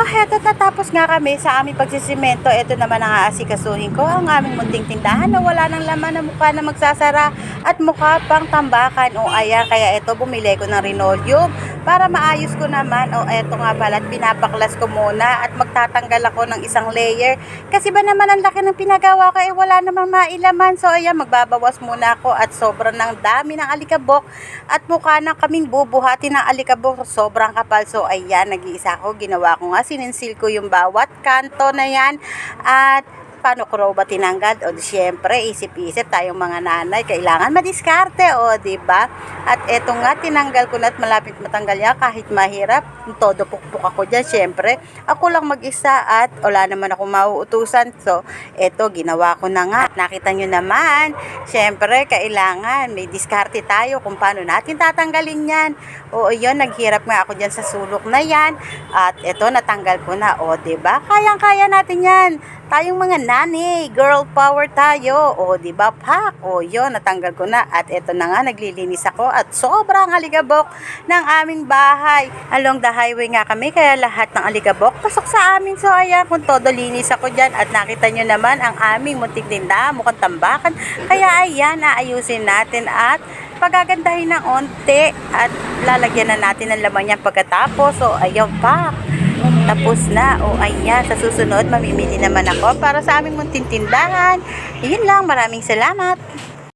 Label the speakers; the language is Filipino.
Speaker 1: Oh, heto tatapos nga kami sa aming pagsisimento. Ito naman ang aasikasuhin ko, ang aming munting tindahan na wala ng laman na mukha na magsasara at mukha pang tambakan. O ayan, kaya ito bumili ko ng linoleum para maayos ko naman. O eto nga pala, at pinapaklas ko muna at magtatanggal ako ng isang layer. Kasi ba naman ang laki ng pinagawa ko, eh wala namang mailaman. So ayan, magbabawas muna ako at sobrang ng dami ng alikabok at mukha na kaming bubuhati ng alikabok. Sobrang kapal. So ayan, nag-iisa ako. Ginawa ko nga, sininsil ko yung bawat kanto na yan. At paano ko raw ba tinanggal? O di syempre, isip-isip tayong mga nanay, kailangan madiskarte, o ba? At eto nga, tinanggal ko na at malapit matanggal yan kahit mahirap. Todo pukpuk ako dyan, syempre. Ako lang mag-isa at wala naman ako mauutusan. So, eto, ginawa ko na nga. Nakita nyo naman, syempre, kailangan may diskarte tayo kung paano natin tatanggalin yan. Oo, yun, naghirap nga ako dyan sa sulok na yan. At eto, natanggal ko na. O, ba? Kayang-kaya natin yan. Tayong mga nani, girl power tayo. O, di ba, pak? O, yun, natanggal ko na. At eto na nga, naglilinis ako. At sobrang aligabok ng aming bahay. Along the highway nga kami, kaya lahat ng aligabok pasok sa amin. So, ayan, kung todo linis ako dyan. At nakita nyo naman ang aming munting tindahan, mukhang tambakan. Kaya, ayan, aayusin natin at pagagandahin ng onte at lalagyan na natin ng laman yan pagkatapos. So, ayun pa. Tapos na. O ayan, sa susunod, mamimili naman ako para sa aming munting tindahan. Yun lang, maraming salamat.